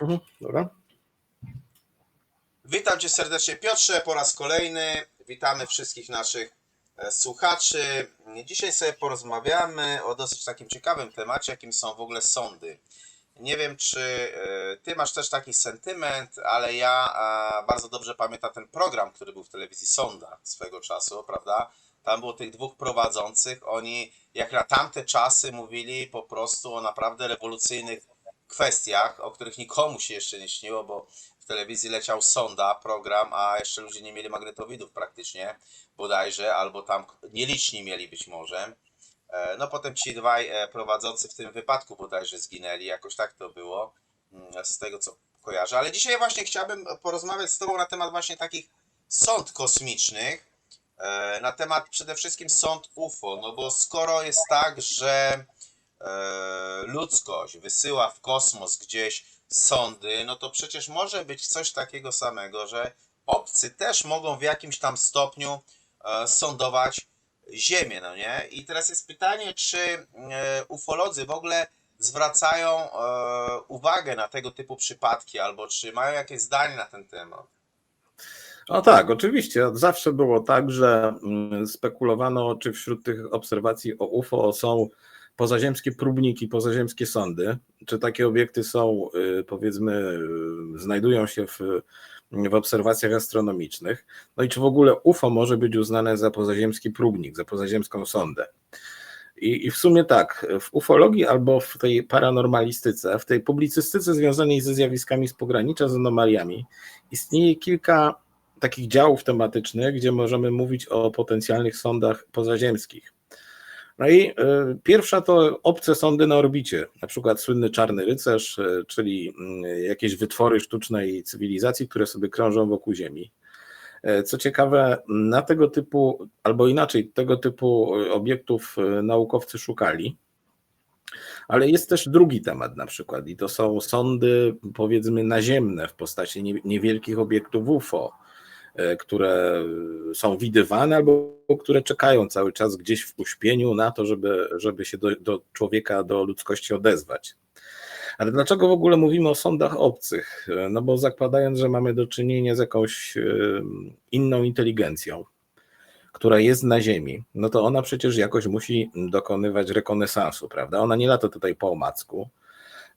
Mhm, dobra. Witam Cię serdecznie Piotrze po raz kolejny. Witamy wszystkich naszych e, słuchaczy. Dzisiaj sobie porozmawiamy o dosyć takim ciekawym temacie, jakim są w ogóle sądy. Nie wiem, czy e, Ty masz też taki sentyment, ale ja bardzo dobrze pamiętam ten program, który był w telewizji Sonda swego czasu, prawda? Tam było tych dwóch prowadzących. Oni, jak na tamte czasy, mówili po prostu o naprawdę rewolucyjnych kwestiach, o których nikomu się jeszcze nie śniło, bo w telewizji leciał Sonda, program, a jeszcze ludzie nie mieli magnetowidów praktycznie, bodajże, albo tam nieliczni mieli być może. E, No potem ci dwaj e, prowadzący w tym wypadku bodajże zginęli, jakoś tak to było, mm, z tego co kojarzę. Ale dzisiaj właśnie chciałbym porozmawiać z Tobą na temat właśnie takich sąd kosmicznych, e, na temat przede wszystkim sąd UFO, no bo skoro jest tak, że ludzkość wysyła w kosmos gdzieś sondy, no to przecież może być coś takiego samego, że obcy też mogą w jakimś tam stopniu e, sondować Ziemię, no nie? I teraz jest pytanie, czy e, ufolodzy w ogóle zwracają e, uwagę na tego typu przypadki, albo czy mają jakieś zdanie na ten temat? O tak, oczywiście. Zawsze było tak, że mm, spekulowano, czy wśród tych obserwacji o UFO są pozaziemskie próbniki, pozaziemskie sądy, czy takie obiekty są, y, powiedzmy, y, znajdują się w, w obserwacjach astronomicznych, no i czy w ogóle UFO może być uznane za pozaziemski próbnik, za pozaziemską sondę. I, I w sumie tak, w ufologii albo w tej paranormalistyce, w tej publicystyce związanej ze zjawiskami z pogranicza, z anomaliami, istnieje kilka takich działów tematycznych, gdzie możemy mówić o potencjalnych sondach pozaziemskich. No i y, pierwsza to obce sondy na orbicie, na przykład słynny Czarny Rycerz, y, czyli y, jakieś wytwory sztucznej cywilizacji, które sobie krążą wokół Ziemi. E, Co ciekawe, na tego typu, albo inaczej, tego typu obiektów naukowcy szukali. Ale jest też drugi temat na przykład, i to są sondy, powiedzmy, naziemne w postaci nie- niewielkich obiektów UFO, e, które są widywane albo które czekają cały czas gdzieś w uśpieniu na to, żeby, żeby się do, do człowieka, do ludzkości odezwać. Ale dlaczego w ogóle mówimy o sądach obcych? E, No bo zakładając, że mamy do czynienia z jakąś e, inną inteligencją, która jest na Ziemi, no to ona przecież jakoś musi dokonywać rekonesansu, prawda? Ona nie lata tutaj po omacku.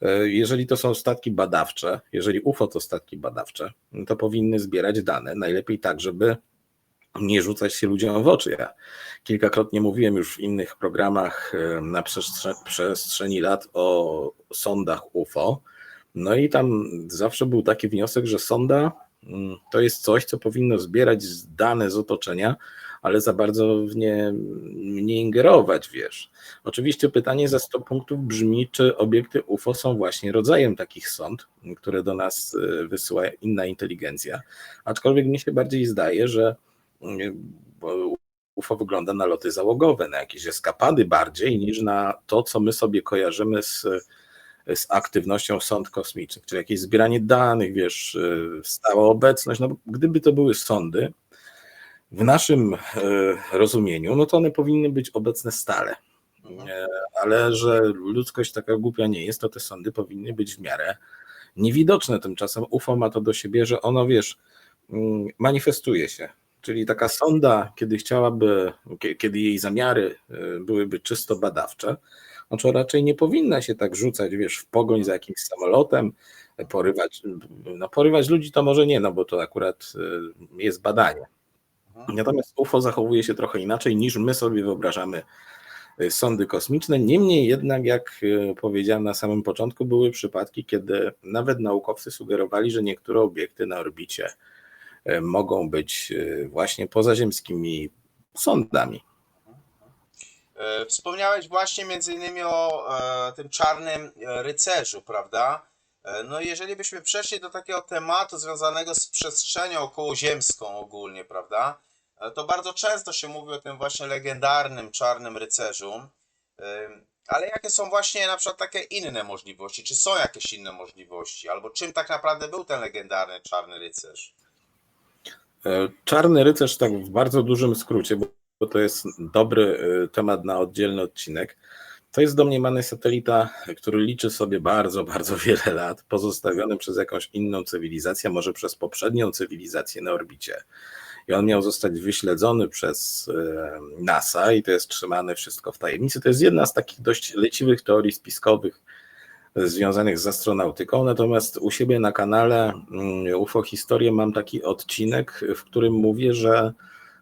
E, Jeżeli to są statki badawcze, jeżeli UFO to statki badawcze, to powinny zbierać dane, najlepiej tak, żeby nie rzucać się ludziom w oczy. Ja kilkakrotnie mówiłem już w innych programach e, na przestrze- przestrzeni lat o sondach UFO. No i tam zawsze był taki wniosek, że sonda mm, to jest coś, co powinno zbierać dane z otoczenia, ale za bardzo w nie nie ingerować, wiesz. Oczywiście pytanie za 100 punktów brzmi, czy obiekty UFO są właśnie rodzajem takich sond, które do nas e, wysyła inna inteligencja. Aczkolwiek mnie się bardziej zdaje, że bo UFO wygląda na loty załogowe, na jakieś eskapady bardziej niż na to, co my sobie kojarzymy z, z aktywnością sond kosmicznych, czyli jakieś zbieranie danych, wiesz, e, stała obecność. No, gdyby to były sondy, w naszym e, rozumieniu, no to one powinny być obecne stale. E, Ale że ludzkość taka głupia nie jest, to te sądy powinny być w miarę niewidoczne. Tymczasem UFO ma to do siebie, że ono, wiesz, mm, manifestuje się. Czyli taka sonda, kiedy chciałaby, kie- kiedy jej zamiary e, byłyby czysto badawcze, to raczej nie powinna się tak rzucać, wiesz, w pogoń za jakimś samolotem, porywać, no porywać ludzi to może nie, no bo to akurat jest badanie. Natomiast UFO zachowuje się trochę inaczej niż my sobie wyobrażamy y, sądy kosmiczne. Niemniej jednak, jak y, powiedziałem na samym początku, były przypadki, kiedy nawet naukowcy sugerowali, że niektóre obiekty na orbicie y, mogą być właśnie pozaziemskimi sondami. E, Wspomniałeś właśnie między innymi o e, tym czarnym e, rycerzu, prawda? E, No jeżeli byśmy przeszli do takiego tematu związanego z przestrzenią okołoziemską ogólnie, prawda? E, To bardzo często się mówi o tym właśnie legendarnym czarnym rycerzu. E, Ale jakie są właśnie na przykład takie inne możliwości? Czy są jakieś inne możliwości? Albo czym tak naprawdę był ten legendarny czarny rycerz? E, Czarny rycerz, tak w bardzo dużym skrócie, bo to jest dobry y, temat na oddzielny odcinek. To jest domniemany satelita, który liczy sobie bardzo, bardzo wiele lat, pozostawiony przez jakąś inną cywilizację, może przez poprzednią cywilizację na orbicie. I on miał zostać wyśledzony przez e, NASA i to jest trzymane wszystko w tajemnicy. To jest jedna z takich dość leciwych teorii spiskowych związanych z astronautyką. Natomiast u siebie na kanale mm, UFO Historię mam taki odcinek, w którym mówię, że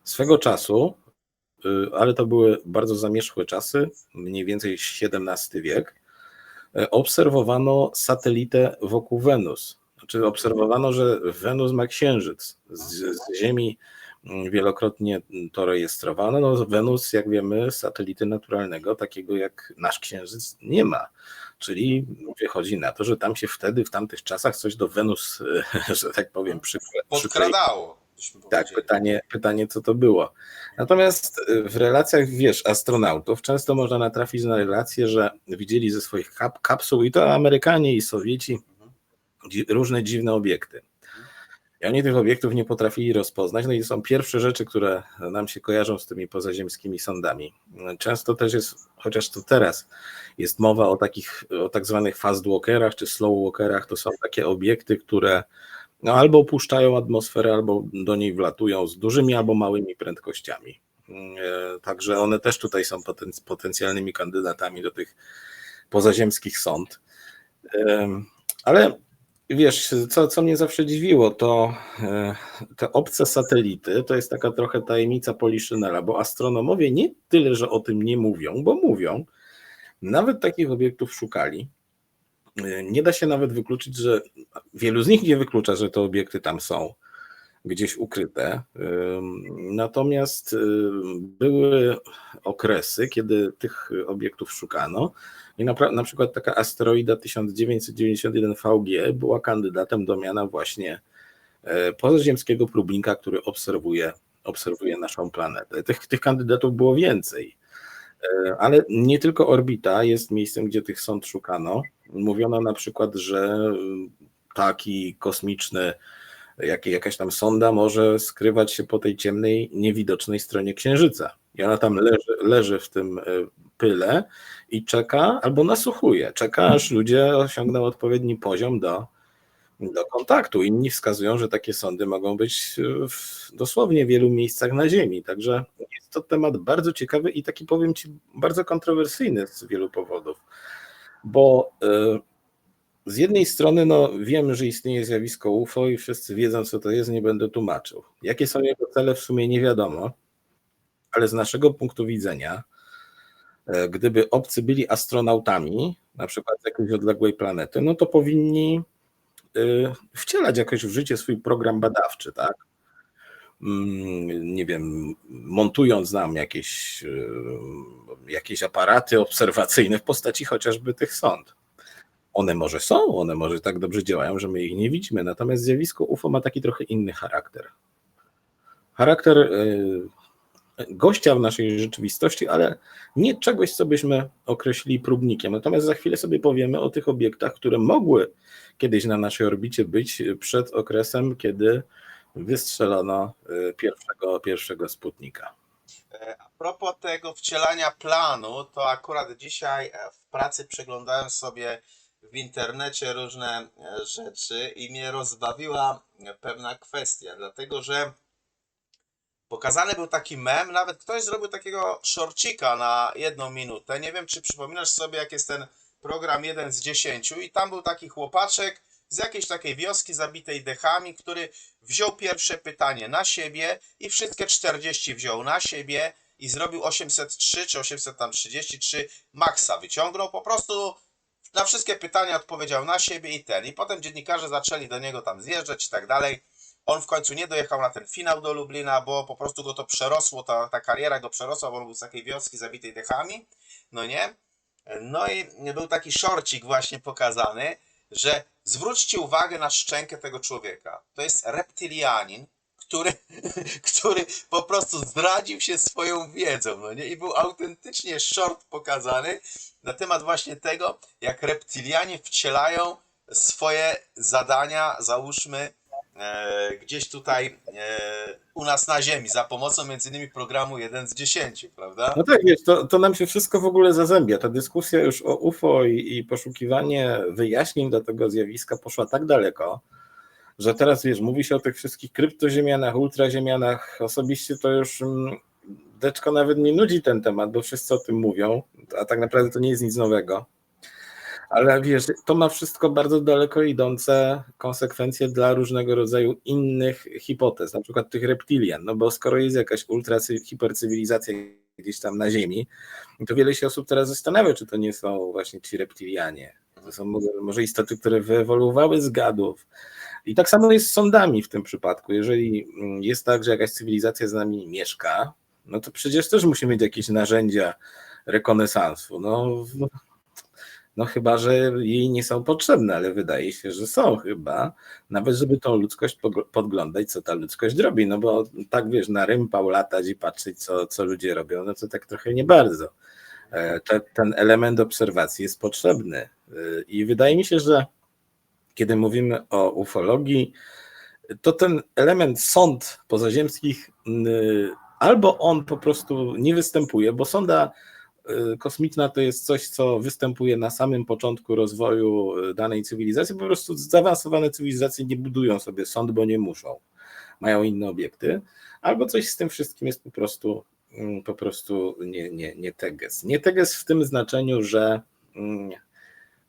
swego czasu, y, ale to były bardzo zamierzchłe czasy, mniej więcej XVII wiek, y, obserwowano satelitę wokół Wenus. Znaczy obserwowano, że Wenus ma księżyc. Z, z Ziemi mm, wielokrotnie to rejestrowano. No, Wenus, jak wiemy, satelity naturalnego, takiego jak nasz księżyc, nie ma. Czyli wychodzi na to, że tam się wtedy, w tamtych czasach coś do Wenus, że tak powiem. Podkradało. byśmy Tak, pytanie, pytanie, co to było. Natomiast y, w relacjach, wiesz, astronautów często można natrafić na relacje, że widzieli ze swoich kap kapsuł i to Amerykanie i Sowieci różne dziwne obiekty. I oni tych obiektów nie potrafili rozpoznać. No i są pierwsze rzeczy, które nam się kojarzą z tymi pozaziemskimi sondami. Często też jest, chociaż to teraz jest mowa o takich, o tak zwanych fast walkerach czy slow walkerach. To są takie obiekty, które no, albo opuszczają atmosferę, albo do niej wlatują z dużymi albo małymi prędkościami. E, Także one też tutaj są poten- potencjalnymi kandydatami do tych pozaziemskich sąd. Em, Ale wiesz, co, co mnie zawsze dziwiło, to e, te obce satelity to jest taka trochę tajemnica Poliszynela, bo astronomowie nie tyle, że o tym nie mówią, bo mówią, nawet takich obiektów szukali. E, Nie da się nawet wykluczyć, że wielu z nich nie wyklucza, że te obiekty tam są gdzieś ukryte. Ym, Natomiast były okresy, kiedy tych obiektów szukano i na, na przykład taka asteroida 1991 VG była kandydatem do miana właśnie e, pozaziemskiego próbnika, który obserwuje, obserwuje naszą planetę. Tych, tych kandydatów było więcej. E, Ale nie tylko orbita jest miejscem, gdzie tych sąd szukano. Mówiono na przykład, że y, taki kosmiczny, jak, jakaś tam sonda może skrywać się po tej ciemnej, niewidocznej stronie Księżyca. I ona tam leży, leży w tym y, pyle i czeka albo nasłuchuje. Czeka, aż ludzie osiągną odpowiedni poziom do, do kontaktu. Inni wskazują, że takie sondy mogą być w dosłownie wielu miejscach na Ziemi. Także jest to temat bardzo ciekawy i taki powiem Ci bardzo kontrowersyjny z wielu powodów. Bo y, z jednej strony no, wiemy, że istnieje zjawisko UFO i wszyscy wiedzą, co to jest, nie będę tłumaczył. Jakie są jego cele, w sumie nie wiadomo, ale z naszego punktu widzenia, e, gdyby obcy byli astronautami, na przykład z jakiejś odległej planety, no to powinni y, wcielać jakoś w życie swój program badawczy, tak? Mm, Nie wiem, montując nam jakieś, y, jakieś aparaty obserwacyjne w postaci chociażby tych sond. One może są, one może tak dobrze działają, że my ich nie widzimy, natomiast zjawisko UFO ma taki trochę inny charakter. Charakter y, gościa w naszej rzeczywistości, ale nie czegoś, co byśmy określili próbnikiem. Natomiast za chwilę sobie powiemy o tych obiektach, które mogły kiedyś na naszej orbicie być przed okresem, kiedy wystrzelono y, pierwszego, pierwszego Sputnika. E, A propos tego wcielania planu, to akurat dzisiaj e, w pracy przeglądałem sobie w internecie różne e, rzeczy i mnie rozbawiła pewna kwestia, dlatego że pokazany był taki mem, nawet ktoś zrobił takiego shorcika na jedną minutę. Nie wiem, czy przypominasz sobie, jak jest ten program 1 z 10 i tam był taki chłopaczek z jakiejś takiej wioski zabitej dechami, który wziął pierwsze pytanie na siebie i wszystkie 40 wziął na siebie i zrobił 803 czy 833 maksa. Wyciągnął po prostu na wszystkie pytania odpowiedział na siebie i ten. I potem dziennikarze zaczęli do niego tam zjeżdżać i tak dalej. On w końcu nie dojechał na ten finał do Lublina, bo po prostu go to przerosło, ta, ta kariera go przerosła, bo on był z takiej wioski zabitej dechami, no nie? No i był taki szorcik właśnie pokazany, że zwróćcie uwagę na szczękę tego człowieka. To jest reptylianin, który, który po prostu zdradził się swoją wiedzą, no nie? I był autentycznie short pokazany na temat właśnie tego, jak reptylianie wcielają swoje zadania, załóżmy, gdzieś tutaj e, u nas na ziemi za pomocą między innymi programu 1 z 10, prawda? No tak, wiesz, to, to nam się wszystko w ogóle zazębia. Ta dyskusja już o UFO i, i poszukiwanie wyjaśnień do tego zjawiska poszła tak daleko, że teraz wiesz, mówi się o tych wszystkich kryptoziemianach, ultraziemianach. Osobiście to już mm, deczko nawet mnie nudzi ten temat, bo wszyscy o tym mówią, a tak naprawdę to nie jest nic nowego. Ale wiesz, to ma wszystko bardzo daleko idące konsekwencje dla różnego rodzaju innych hipotez, na przykład tych reptilian, no bo skoro jest jakaś ultra hipercywilizacja gdzieś tam na Ziemi, to wiele się osób teraz zastanawia, czy to nie są właśnie ci reptilianie. To są może, istoty, które wyewoluowały z gadów. I tak samo jest z sądami w tym przypadku. Jeżeli jest tak, że jakaś cywilizacja z nami mieszka, no to przecież też musimy mieć jakieś narzędzia rekonesansu. No, no chyba, że jej nie są potrzebne, ale wydaje się, że są chyba, nawet żeby tą ludzkość podglądać, co ta ludzkość robi, no bo tak wiesz, na rympał latać i patrzeć, co, co ludzie robią, no to tak trochę nie bardzo. Te, ten element obserwacji jest potrzebny. E, i wydaje mi się, że kiedy mówimy o ufologii, to ten element sąd pozaziemskich albo on po prostu nie występuje, bo sonda kosmiczna to jest coś, co występuje na samym początku rozwoju y, danej cywilizacji. Po prostu zaawansowane cywilizacje nie budują sobie sąd, bo nie muszą. Mają inne obiekty, albo coś z tym wszystkim jest po prostu mm, po prostu nie, nie, nie teges. Nie teges w tym znaczeniu, że mm,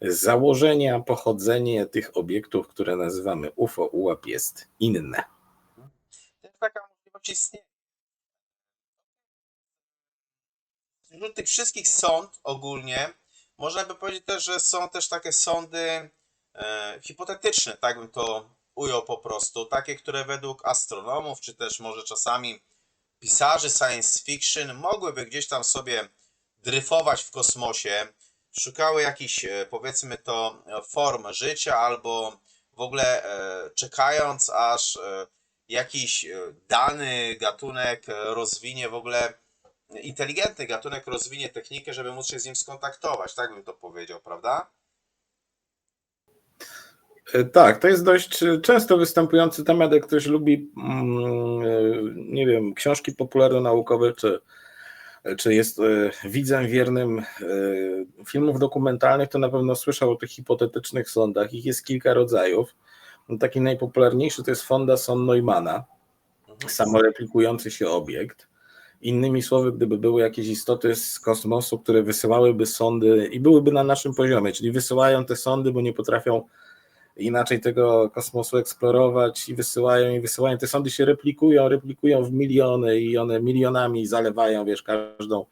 założenia, pochodzenie tych obiektów, które nazywamy UFO, UAP jest inne. Taka możliwość istnieje. Wśród tych wszystkich sąd ogólnie, można by powiedzieć też, że są też takie sądy e, hipotetyczne, tak bym to ujął po prostu, takie, które według astronomów, czy też może czasami pisarzy science fiction mogłyby gdzieś tam sobie dryfować w kosmosie, szukały jakichś, e, powiedzmy to, form życia, albo w ogóle e, czekając, aż e, jakiś e, dany gatunek e, rozwinie w ogóle inteligentny gatunek rozwinie technikę, żeby móc się z nim skontaktować, tak bym to powiedział, prawda? E, Tak, to jest dość e, często występujący temat, jak ktoś lubi, mm, e, nie wiem, książki popularno-naukowe, czy, czy jest widzem wiernym filmów dokumentalnych, to na pewno słyszał o tych hipotetycznych sądach. Ich jest kilka rodzajów. Taki najpopularniejszy to jest sonda Son Neumana, Mhm. samoreplikujący się obiekt. Innymi słowy, gdyby były jakieś istoty z kosmosu, które wysyłałyby sondy i byłyby na naszym poziomie, czyli wysyłają te sondy, bo nie potrafią inaczej tego kosmosu eksplorować i wysyłają i wysyłają. Te sondy się replikują, replikują w miliony i one milionami zalewają, wiesz, każdą,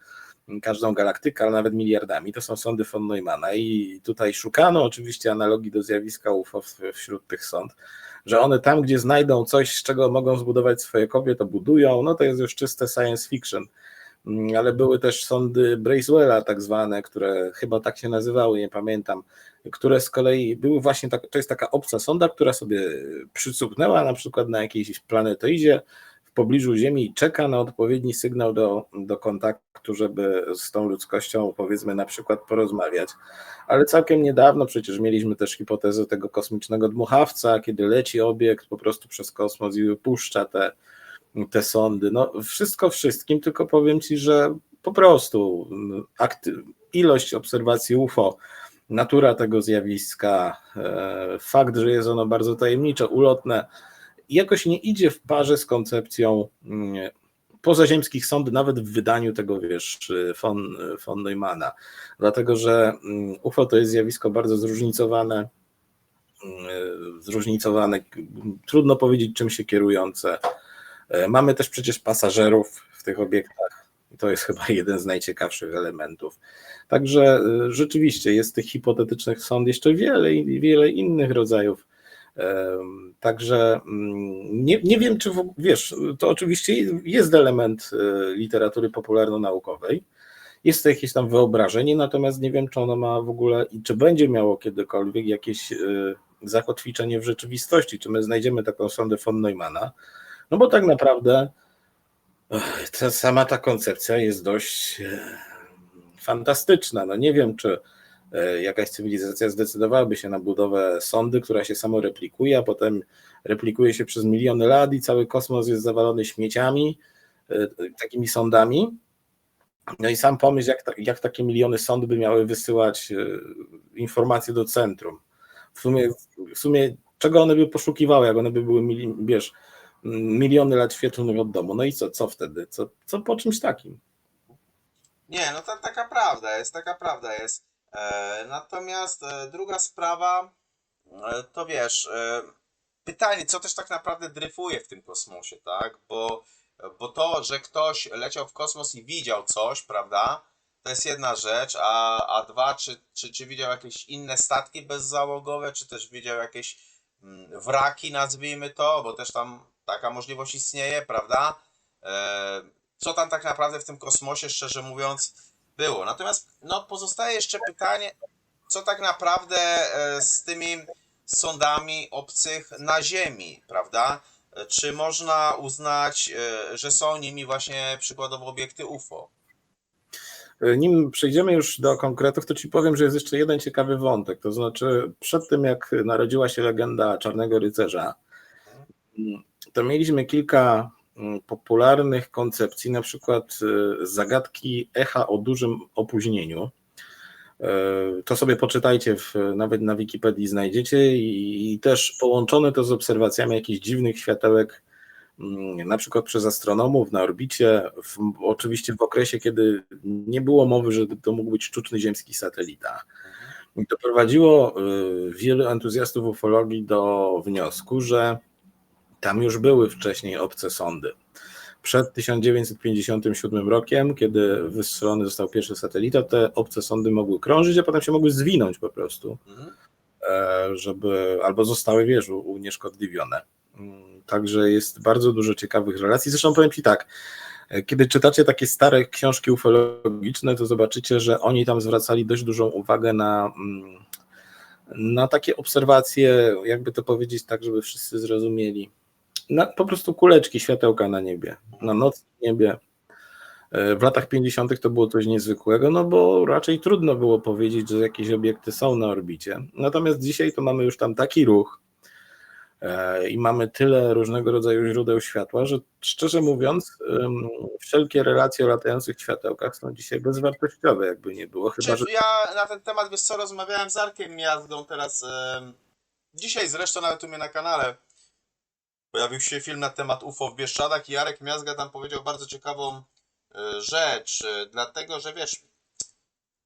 każdą galaktykę, ale nawet miliardami. To są sondy von Neumana i tutaj szukano oczywiście analogii do zjawiska UFO wśród tych sond, że one tam, gdzie znajdą coś, z czego mogą zbudować swoje kopie, to budują, no to jest już czyste science fiction. Mm, Ale były też sądy Bracewella, tak zwane, które chyba tak się nazywały, nie pamiętam, które z kolei były właśnie tak, to jest taka obca sonda, która sobie przycupnęła na przykład na jakiejś planetoidzie pobliżu Ziemi i czeka na odpowiedni sygnał do, do kontaktu, żeby z tą ludzkością powiedzmy na przykład porozmawiać. Ale całkiem niedawno przecież mieliśmy też hipotezę tego kosmicznego dmuchawca, kiedy leci obiekt po prostu przez kosmos i wypuszcza te, te sondy. No wszystko wszystkim, tylko powiem Ci, że po prostu mm, ilość obserwacji UFO natura tego zjawiska, e, fakt, że jest ono bardzo tajemnicze, ulotne, jakoś nie idzie w parze z koncepcją mm, pozaziemskich sąd, nawet w wydaniu tego, wiesz, von, von Neumana. Dlatego, że mm, UFO to jest zjawisko bardzo zróżnicowane, mm, zróżnicowane, trudno powiedzieć, czym się kierujące. E, Mamy też przecież pasażerów w tych obiektach. I To jest chyba jeden z najciekawszych elementów. Także y, rzeczywiście jest tych hipotetycznych sąd jeszcze wiele i wiele innych rodzajów. Także mm, nie, nie wiem, czy w, wiesz, to oczywiście jest element y, literatury popularno-naukowej. Jest to jakieś tam wyobrażenie, natomiast nie wiem, czy ono ma w ogóle i czy będzie miało kiedykolwiek jakieś y, zakotwiczenie w rzeczywistości, czy my znajdziemy taką sondę von Neumana. No bo tak naprawdę ta sama ta koncepcja jest dość e, fantastyczna. No nie wiem, czy e, jakaś cywilizacja zdecydowałaby się na budowę sondy, która się samo replikuje, a potem replikuje się przez miliony lat i cały kosmos jest zawalony śmieciami, e, takimi sondami. No i sam pomyśl, jak, jak takie miliony sond by miały wysyłać e, informacje do centrum. W sumie, w sumie czego one by poszukiwały, jak one by były, wiesz, miliony lat świetlnych od domu. No i co, co wtedy? Co, co po czymś takim? Nie, no to taka prawda jest, taka prawda jest. E, natomiast e, druga sprawa, e, to wiesz, pytanie, co też tak naprawdę dryfuje w tym kosmosie, tak? Bo, bo to, że ktoś leciał w kosmos i widział coś, prawda? To jest jedna rzecz, a, a dwa, czy, czy, czy widział jakieś inne statki bezzałogowe, czy też widział jakieś mm, wraki, nazwijmy to, bo też tam taka możliwość istnieje, prawda? Co tam tak naprawdę w tym kosmosie, szczerze mówiąc, było. Natomiast no, pozostaje jeszcze pytanie, co tak naprawdę e, z tymi sondami obcych na Ziemi, prawda? E, Czy można uznać, e, że są nimi właśnie przykładowo obiekty UFO? Nim przejdziemy już do konkretów, to ci powiem, że jest jeszcze jeden ciekawy wątek. To znaczy, przed tym jak narodziła się legenda Czarnego Rycerza, to mieliśmy kilka popularnych koncepcji, na przykład y, zagadki echa o dużym opóźnieniu. Y, To sobie poczytajcie, w, nawet na Wikipedii znajdziecie i, i też połączone to z obserwacjami jakichś dziwnych światełek, mm, na przykład przez astronomów na orbicie, w, oczywiście w okresie, kiedy nie było mowy, że to mógł być sztuczny ziemski satelita. I doprowadziło y, wielu entuzjastów ufologii do wniosku, że tam już były wcześniej obce sondy. Przed 1957 rokiem, kiedy wystrzelony został pierwszy satelita, te obce sondy mogły krążyć, a potem się mogły zwinąć po prostu, Mhm. e, żeby albo zostały, wiesz, unieszkodliwione. Także jest bardzo dużo ciekawych relacji. Zresztą powiem Ci tak, e, kiedy czytacie takie stare książki ufologiczne, to zobaczycie, że oni tam zwracali dość dużą uwagę na, mm, na takie obserwacje, jakby to powiedzieć tak, żeby wszyscy zrozumieli. Na, po prostu kuleczki, światełka na niebie, na nocnym niebie. E, W latach 50. to było coś niezwykłego, no bo raczej trudno było powiedzieć, że jakieś obiekty są na orbicie. Natomiast dzisiaj to mamy już tam taki ruch e, i mamy tyle różnego rodzaju źródeł światła, że szczerze mówiąc, wszelkie relacje o latających światełkach są dzisiaj bezwartościowe, jakby nie było. Chyba, że ja na ten temat, wiesz co, rozmawiałem z Arkiem Miazgą teraz, dzisiaj zresztą nawet u mnie na kanale pojawił się film na temat UFO w Bieszczadach i Jarek Miazga tam powiedział bardzo ciekawą e, rzecz, e, dlatego, że wiesz,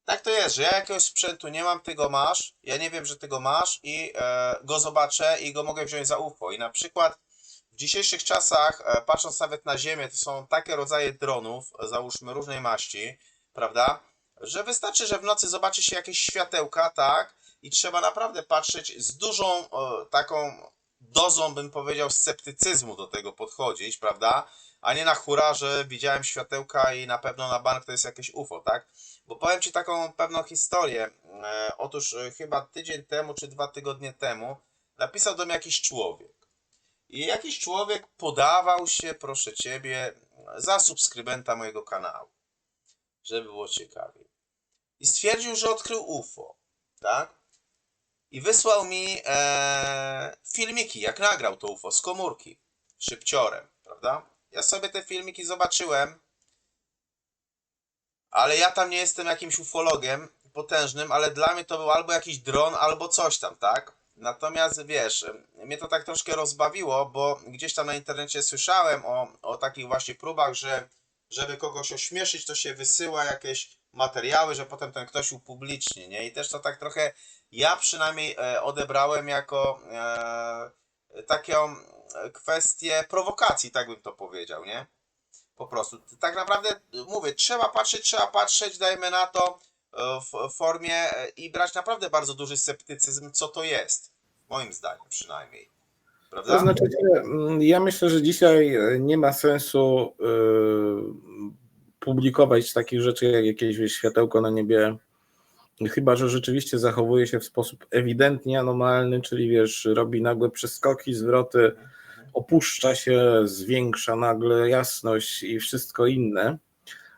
tak to jest, że ja jakiegoś sprzętu nie mam, ty go masz, ja nie wiem, że ty go masz i e, go zobaczę i go mogę wziąć za UFO i na przykład w dzisiejszych czasach, e, patrząc nawet na Ziemię, to są takie rodzaje dronów, załóżmy różnej maści, prawda, że wystarczy, że w nocy zobaczy się jakieś światełka, tak, i trzeba naprawdę patrzeć z dużą e, taką dozą, bym powiedział, sceptycyzmu do tego podchodzić, prawda, a nie na hura, że widziałem światełka i na pewno na bank to jest jakieś UFO, tak? Bo powiem Ci taką pewną historię. E, otóż e, chyba tydzień temu czy dwa tygodnie temu napisał do mnie jakiś człowiek. I jakiś człowiek podawał się, proszę Ciebie, za subskrybenta mojego kanału, żeby było ciekawiej. I stwierdził, że odkrył UFO, tak? I wysłał mi e, filmiki, jak nagrał to UFO z komórki, szybciorem, prawda? Ja sobie te filmiki zobaczyłem, ale ja tam nie jestem jakimś ufologiem potężnym, ale dla mnie to był albo jakiś dron, albo coś tam, tak? Natomiast wiesz, mnie to tak troszkę rozbawiło, bo gdzieś tam na internecie słyszałem o, o takich właśnie próbach, że żeby kogoś ośmieszyć, to się wysyła jakieś materiały, że potem ten ktoś upubliczni, nie? I też to tak trochę ja przynajmniej e, odebrałem jako e, taką kwestię prowokacji, tak bym to powiedział, nie? Po prostu. Tak naprawdę mówię, trzeba patrzeć, trzeba patrzeć, dajmy na to e, w formie i brać naprawdę bardzo duży sceptycyzm, co to jest. Moim zdaniem przynajmniej. Prawda? To znaczy, mm, ja myślę, że dzisiaj nie ma sensu publikować takich rzeczy jak jakieś światełko na niebie, chyba że rzeczywiście zachowuje się w sposób ewidentnie anormalny, czyli wiesz, robi nagłe przeskoki, zwroty, opuszcza się, zwiększa nagle jasność i wszystko inne.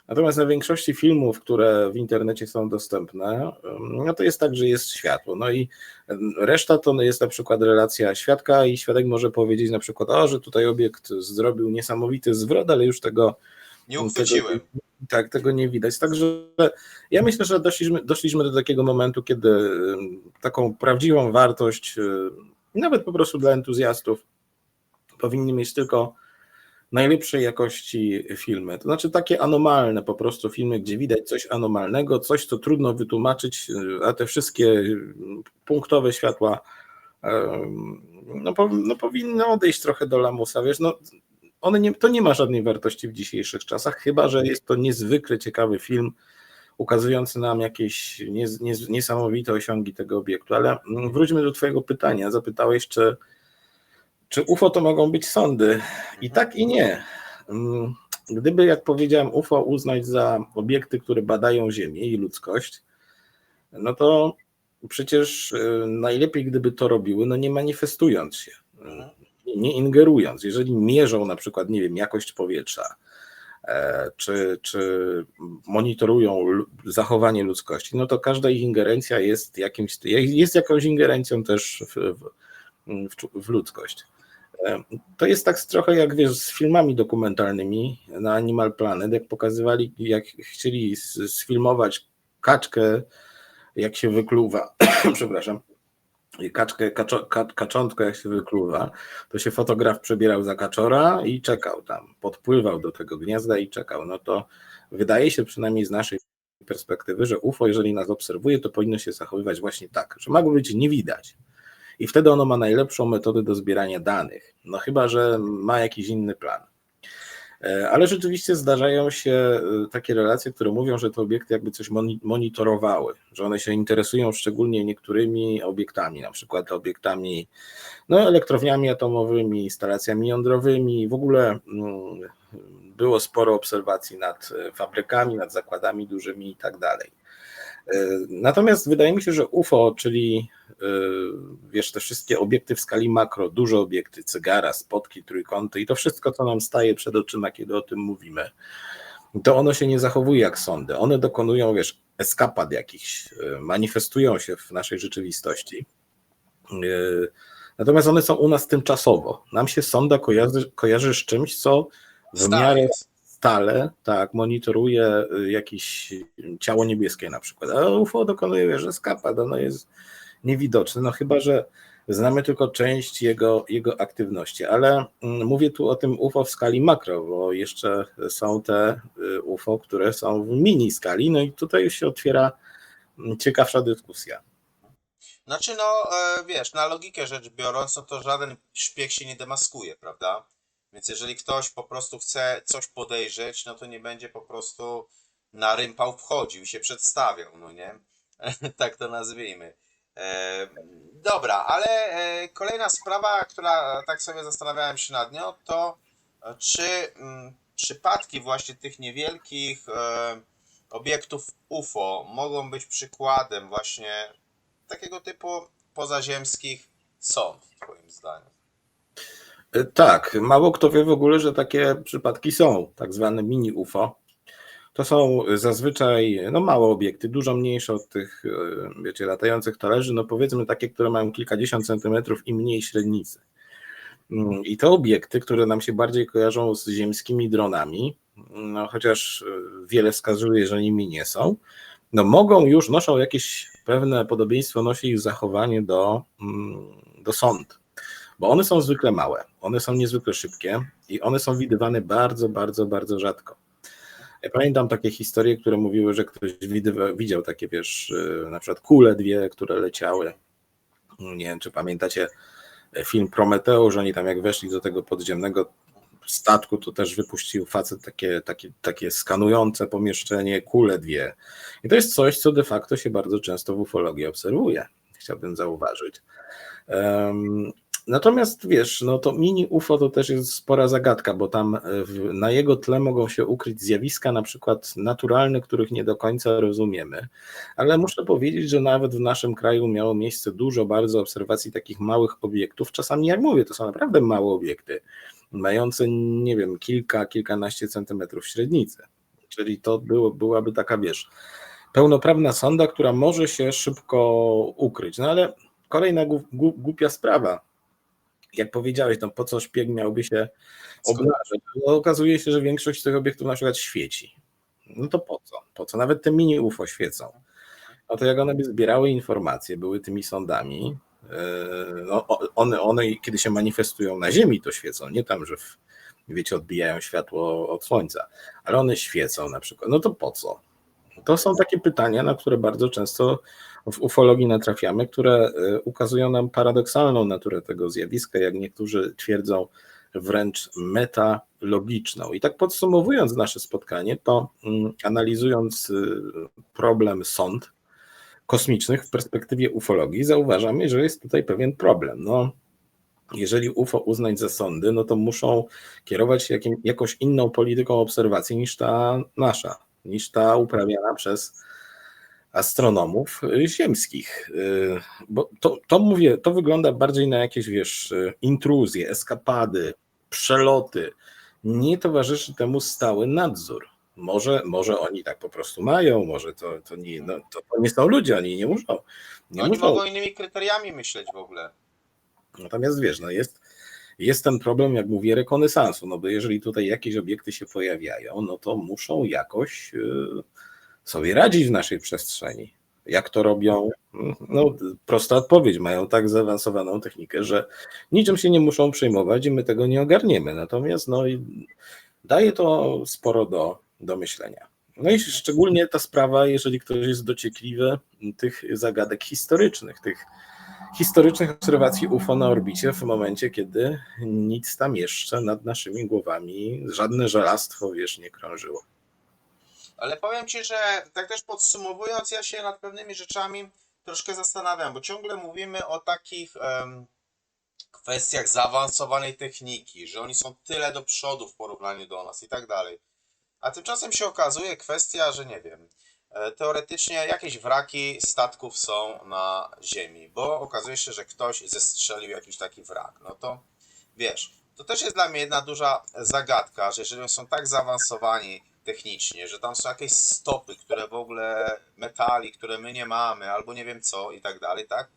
Natomiast na większości filmów, które w internecie są dostępne, no to jest tak, że jest światło. No i reszta to jest na przykład relacja świadka i świadek może powiedzieć na przykład, o, że tutaj obiekt zrobił niesamowity zwrot, ale już tego Nie uchwyciłem. Tego, tak, tego nie widać. Także ja myślę, że doszliśmy, doszliśmy do takiego momentu, kiedy taką prawdziwą wartość, y, nawet po prostu dla entuzjastów, powinny mieć tylko najlepszej jakości filmy. To znaczy takie anomalne po prostu filmy, gdzie widać coś anomalnego, coś, co trudno wytłumaczyć, y, a te wszystkie punktowe światła no, no powinny odejść trochę do lamusa, wiesz, no one nie, to nie ma żadnej wartości w dzisiejszych czasach, chyba że jest to niezwykle ciekawy film, ukazujący nam jakieś nies, nies, niesamowite osiągi tego obiektu. Ale mm, wróćmy do Twojego pytania. Zapytałeś, czy, czy UFO to mogą być sądy? I tak, i nie. Mm, Gdyby, jak powiedziałem, UFO uznać za obiekty, które badają Ziemię i ludzkość, no to przecież y, najlepiej, gdyby to robiły, no nie manifestując się nie ingerując, jeżeli mierzą na przykład, nie wiem, jakość powietrza, e, czy, czy monitorują zachowanie ludzkości, no to każda ich ingerencja jest jakimś, jest jakąś ingerencją też w, w, w ludzkość. E, to jest tak trochę jak wiesz, z filmami dokumentalnymi na Animal Planet, jak pokazywali, jak chcieli sfilmować kaczkę, jak się wykluwa, przepraszam, kaczkę, kaczo, kaczątkę jak się wykluwa, to się fotograf przebierał za kaczora i czekał tam, podpływał do tego gniazda i czekał. No to wydaje się przynajmniej z naszej perspektywy, że UFO, jeżeli nas obserwuje, to powinno się zachowywać właśnie tak, że ma go być nie widać. I wtedy ono ma najlepszą metodę do zbierania danych. No chyba, że ma jakiś inny plan. E, ale rzeczywiście zdarzają się e, takie relacje, które mówią, że te obiekty jakby coś monitorowały, że one się interesują szczególnie niektórymi obiektami, na przykład obiektami, no, elektrowniami atomowymi, instalacjami jądrowymi. W ogóle mm, było sporo obserwacji nad e, fabrykami, nad zakładami dużymi i tak dalej. Natomiast wydaje mi się, że UFO, czyli wiesz, te wszystkie obiekty w skali makro, duże obiekty, cygara, spotki, trójkąty i to wszystko, co nam staje przed oczyma, kiedy o tym mówimy, to ono się nie zachowuje jak sądy. One dokonują, wiesz, eskapad jakichś, manifestują się w naszej rzeczywistości. Natomiast one są u nas tymczasowo. Nam się sonda kojarzy, kojarzy z czymś, co w miarę stale, tak, monitoruje jakieś ciało niebieskie na przykład. A UFO dokonuje, wiesz, eskapad, ono jest niewidoczny, no chyba, że znamy tylko część jego, jego aktywności, ale mm, mówię tu o tym UFO w skali makro, bo jeszcze są te y, UFO, które są w mini skali, no i tutaj już się otwiera mm, ciekawsza dyskusja. Znaczy, no e, wiesz, na logikę rzecz biorąc, no to żaden szpieg się nie demaskuje, prawda? Więc jeżeli ktoś po prostu chce coś podejrzeć, no to nie będzie po prostu na rympał wchodził, się przedstawiał, no nie? tak to nazwijmy. E, dobra, ale e, kolejna sprawa, która tak sobie zastanawiałem się nad nią, to e, czy mm, przypadki właśnie tych niewielkich obiektów UFO mogą być przykładem właśnie takiego typu pozaziemskich sąd, twoim zdaniem? Tak, mało kto wie w ogóle, że takie przypadki są, tak zwane mini UFO. To są zazwyczaj no, małe obiekty, dużo mniejsze od tych, e, wiecie, latających talerzy, no powiedzmy takie, które mają kilkadziesiąt centymetrów i mniej średnicy. Mm, I te obiekty, które nam się bardziej kojarzą z ziemskimi dronami, no chociaż e, wiele wskazuje, że nimi nie są, no mogą już, noszą jakieś pewne podobieństwo, nosi ich zachowanie do, mm, do sąd, bo one są zwykle małe, one są niezwykle szybkie i one są widywane bardzo, bardzo, bardzo rzadko. Ja pamiętam takie historie, które mówiły, że ktoś widział takie, wiesz, y, na przykład kule dwie, które leciały. Nie wiem, czy pamiętacie film Prometeusz, oni tam jak weszli do tego podziemnego statku, to też wypuścił facet takie, takie, takie skanujące pomieszczenie, kule dwie. I to jest coś, co de facto się bardzo często w ufologii obserwuje, chciałbym zauważyć. Natomiast wiesz, no to mini UFO to też jest spora zagadka, bo tam e, w, na jego tle mogą się ukryć zjawiska na przykład naturalne, których nie do końca rozumiemy. Ale muszę powiedzieć, że nawet w naszym kraju miało miejsce dużo bardzo obserwacji takich małych obiektów. Czasami, jak mówię, to są naprawdę małe obiekty, mające, nie wiem, kilka, kilkanaście centymetrów średnicy. Czyli to było, byłaby taka, wiesz, pełnoprawna sonda, która może się szybko ukryć. No ale kolejna głupia sprawa. Jak powiedziałeś, no po co szpieg miałby się obnażać? No, okazuje się, że większość tych obiektów na przykład świeci. No to po co? Po co? Nawet te mini UFO świecą. No to jak one by zbierały informacje, były tymi sondami, yy, no one, one kiedy się manifestują na Ziemi, to świecą, nie tam, że w, wiecie, odbijają światło od Słońca, ale one świecą na przykład. No to po co? To są takie pytania, na które bardzo często w ufologii natrafiamy, które y, ukazują nam paradoksalną naturę tego zjawiska, jak niektórzy twierdzą, wręcz metalogiczną. I tak podsumowując nasze spotkanie, to mm, analizując y, problem sąd kosmicznych w perspektywie ufologii, zauważamy, że jest tutaj pewien problem. No, jeżeli UFO uznać za sądy, no to muszą kierować się jakim, jakąś inną polityką obserwacji niż ta nasza, niż ta uprawiana przez astronomów ziemskich. Y, Bo to, to mówię, to wygląda bardziej na jakieś, wiesz, y, intruzje, eskapady, przeloty. Nie towarzyszy temu stały nadzór. Może, może oni tak po prostu mają, może to, to, nie, no, to, to nie są ludzie, oni nie muszą. Nie Oni muszą mogą innymi kryteriami myśleć w ogóle. Natomiast wiesz, no jest, jest ten problem, jak mówię, rekonesansu, no bo jeżeli tutaj jakieś obiekty się pojawiają, no to muszą jakoś y, sobie radzić w naszej przestrzeni. Jak to robią? No, prosta odpowiedź. Mają tak zaawansowaną technikę, że niczym się nie muszą przejmować i my tego nie ogarniemy. Natomiast no, daje to sporo do, do myślenia. No i szczególnie ta sprawa, jeżeli ktoś jest dociekliwy tych zagadek historycznych, tych historycznych obserwacji UFO na orbicie w momencie, kiedy nic tam jeszcze nad naszymi głowami, żadne żelastwo, wiesz, nie krążyło. Ale powiem Ci, że tak też podsumowując, ja się nad pewnymi rzeczami troszkę zastanawiam, bo ciągle mówimy o takich kwestiach zaawansowanej techniki, że oni są tyle do przodu w porównaniu do nas i tak dalej. A tymczasem się okazuje kwestia, że nie wiem, teoretycznie jakieś wraki statków są na Ziemi, bo okazuje się, że ktoś zestrzelił jakiś taki wrak. No to wiesz, to też jest dla mnie jedna duża zagadka, że jeżeli są tak zaawansowani technicznie, że tam są jakieś stopy, które w ogóle metali, które my nie mamy, albo nie wiem co i tak dalej, tak?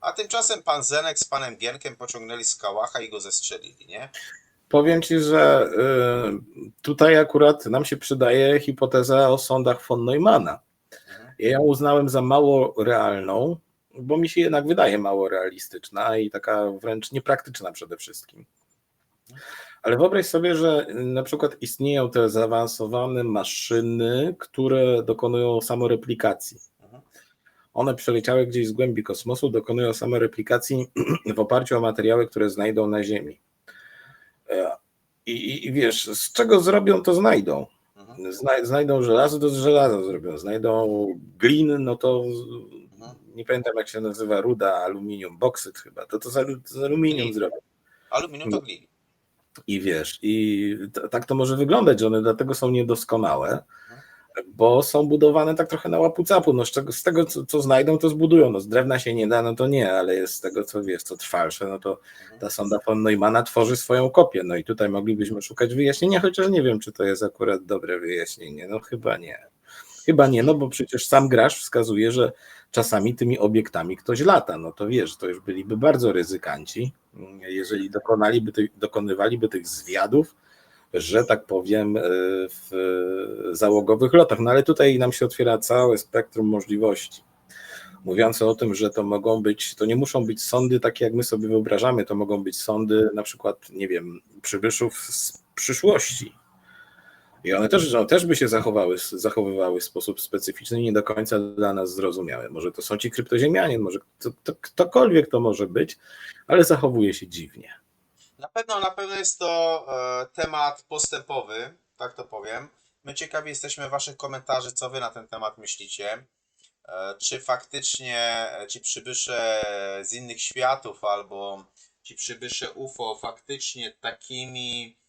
A tymczasem pan Zenek z panem Gierkiem pociągnęli z kałacha i go zestrzelili, nie? Powiem ci, że y, tutaj akurat nam się przydaje hipoteza o sądach von Neumana. Ja ją uznałem za mało realną, bo mi się jednak wydaje mało realistyczna i taka wręcz niepraktyczna przede wszystkim. Ale wyobraź sobie, że na przykład istnieją te zaawansowane maszyny, które dokonują samoreplikacji. One przeleciały gdzieś z głębi kosmosu, dokonują samoreplikacji w oparciu o materiały, które znajdą na Ziemi. E, I, i, wiesz, z czego zrobią, to znajdą. Mhm. Zna, znajdą żelazo, to z żelaza zrobią. Znajdą glin, no to Mhm. nie pamiętam jak się nazywa, ruda, aluminium, boksyt chyba, to to z, z aluminium zrobią. Aluminium to glin. I wiesz, i tak to może wyglądać, że one dlatego są niedoskonałe, bo są budowane tak trochę na łapu capu. No z, czego, z tego, co, co znajdą, to zbudują. No z drewna się nie da, no to nie, ale jest z tego, co wiesz, co trwalsze, no to ta sonda von Neumana tworzy swoją kopię. No i tutaj moglibyśmy szukać wyjaśnienia, chociaż nie wiem, czy to jest akurat dobre wyjaśnienie. No chyba nie. Chyba nie, no bo przecież sam graż wskazuje, że czasami tymi obiektami ktoś lata. No to wiesz, to już byliby bardzo ryzykanci, jeżeli dokonaliby tych, dokonywaliby tych zwiadów, że tak powiem, e, w załogowych lotach. No ale tutaj nam się otwiera całe spektrum możliwości. Mówiące o tym, że to mogą być, to nie muszą być sądy takie, jak my sobie wyobrażamy, to mogą być sądy na przykład, nie wiem, przybyszów z przyszłości. I one też, one też by się zachowały, zachowywały w sposób specyficzny, nie do końca dla nas zrozumiały. Może to są ci kryptoziemianie, może to, to, ktokolwiek to może być, ale zachowuje się dziwnie. Na pewno, na pewno jest to e, temat postępowy, tak to powiem. My ciekawi jesteśmy Waszych komentarzy, co Wy na ten temat myślicie. E, czy faktycznie e, ci przybysze z innych światów albo ci przybysze UFO faktycznie takimi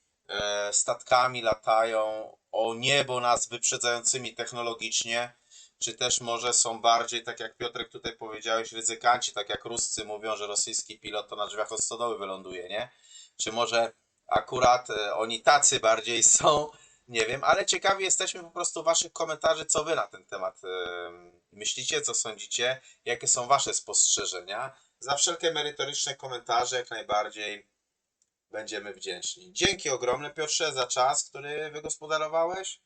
statkami latają o niebo nas wyprzedzającymi technologicznie, czy też może są bardziej, tak jak Piotrek tutaj powiedziałeś, ryzykanci, tak jak Ruscy mówią, że rosyjski pilot to na drzwiach od stodoły wyląduje, nie? Czy może akurat e, oni tacy bardziej są Nie wiem, ale ciekawi jesteśmy po prostu Waszych komentarzy, co Wy na ten temat em, myślicie, co sądzicie, jakie są Wasze spostrzeżenia. Za wszelkie merytoryczne komentarze jak najbardziej będziemy wdzięczni. Dzięki ogromne Piotrze za czas, który wygospodarowałeś.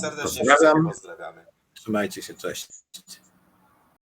Serdecznie Pozdrawiam. pozdrawiamy. Trzymajcie się, cześć.